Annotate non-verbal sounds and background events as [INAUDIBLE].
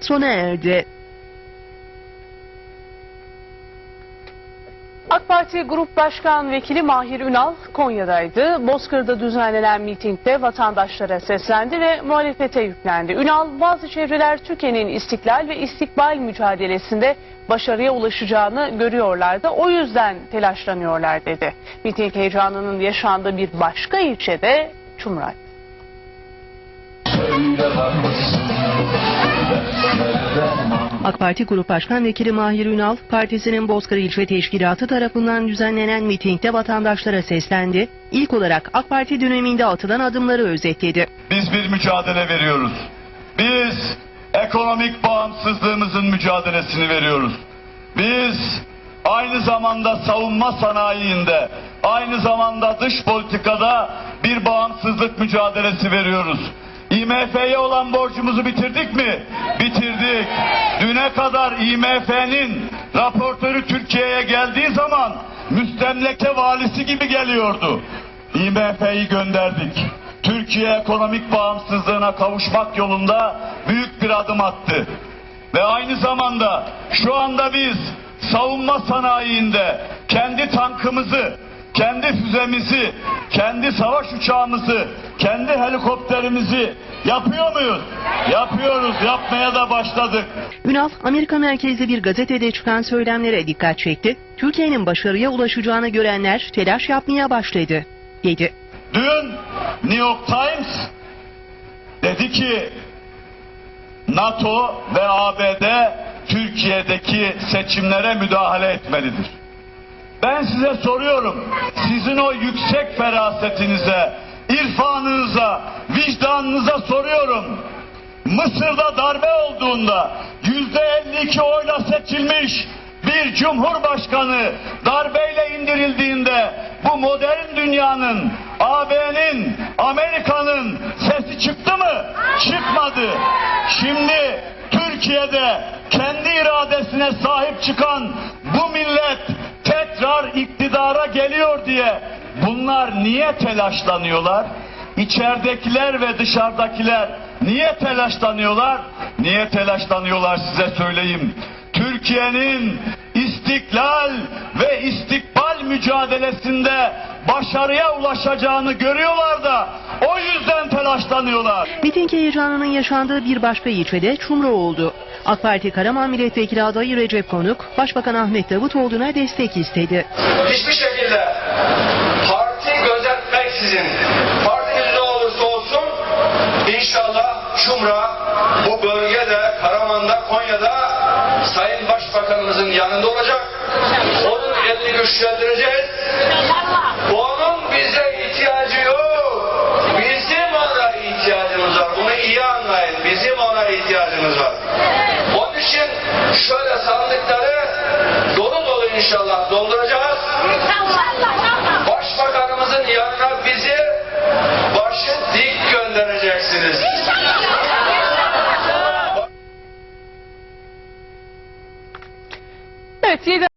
sona erdi. AK Parti Grup Başkan Vekili Mahir Ünal Konya'daydı. Bozkır'da düzenlenen mitingde vatandaşlara seslendi ve muhalefete yüklendi. Ünal bazı çevreler Türkiye'nin istiklal ve istikbal mücadelesinde başarıya ulaşacağını görüyorlardı. O yüzden telaşlanıyorlar dedi. Miting heyecanının yaşandığı bir başka ilçede Çumray. AK Parti Grup Başkan Vekili Mahir Ünal, partisinin Bozkır İlçe Teşkilatı tarafından düzenlenen mitingde vatandaşlara seslendi. İlk olarak AK Parti döneminde atılan adımları özetledi. Biz bir mücadele veriyoruz. Biz ekonomik bağımsızlığımızın mücadelesini veriyoruz. Biz aynı zamanda savunma sanayinde, aynı zamanda dış politikada bir bağımsızlık mücadelesi veriyoruz. IMF'ye olan borcumuzu bitirdik mi? Bitirdik. Düne kadar IMF'nin raportörü Türkiye'ye geldiği zaman müstemleke valisi gibi geliyordu. IMF'yi gönderdik. Türkiye ekonomik bağımsızlığına kavuşmak yolunda büyük bir adım attı. Ve aynı zamanda şu anda biz savunma sanayiinde kendi tankımızı, kendi füzemizi, kendi savaş uçağımızı, kendi helikopterimizi yapıyor muyuz? Yapıyoruz, yapmaya da başladık. Ünal, Amerika merkezli bir gazetede çıkan söylemlere dikkat çekti. Türkiye'nin başarıya ulaşacağını görenler telaş yapmaya başladı, dedi. Dün New York Times dedi ki NATO ve ABD Türkiye'deki seçimlere müdahale etmelidir. Ben size soruyorum, sizin o yüksek ferasetinize, irfanınıza, vicdanınıza soruyorum. Mısır'da darbe olduğunda yüzde 52 oyla seçilmiş bir cumhurbaşkanı darbeyle indirildiğinde bu modern dünyanın, AB'nin, Amerika'nın sesi çıktı mı? Çıkmadı. Şimdi Türkiye'de kendi iradesine sahip çıkan tekrar iktidara geliyor diye bunlar niye telaşlanıyorlar? İçeridekiler ve dışarıdakiler niye telaşlanıyorlar? Niye telaşlanıyorlar size söyleyeyim. Türkiye'nin istiklal ve istikbal mücadelesinde başarıya ulaşacağını görüyorlar da o yüzden telaşlanıyorlar. Miting heyecanının yaşandığı bir başka ilçede Çumru oldu. AK Parti Karaman Milletvekili adayı Recep Konuk, Başbakan Ahmet Davutoğlu'na destek istedi. hiçbir şekilde parti gözetmeksizin partiniz ne olursa olsun inşallah Çumra bu bölgede Karaman'da Konya'da Sayın Başbakanımızın yanında olacak. Onun elini güçlendireceğiz. Onun bize ihtiyacı yok. Bizim ona ihtiyacımız var. Bunu iyi anlayın. Bizim ona ihtiyacımız var. [LAUGHS] 在接着。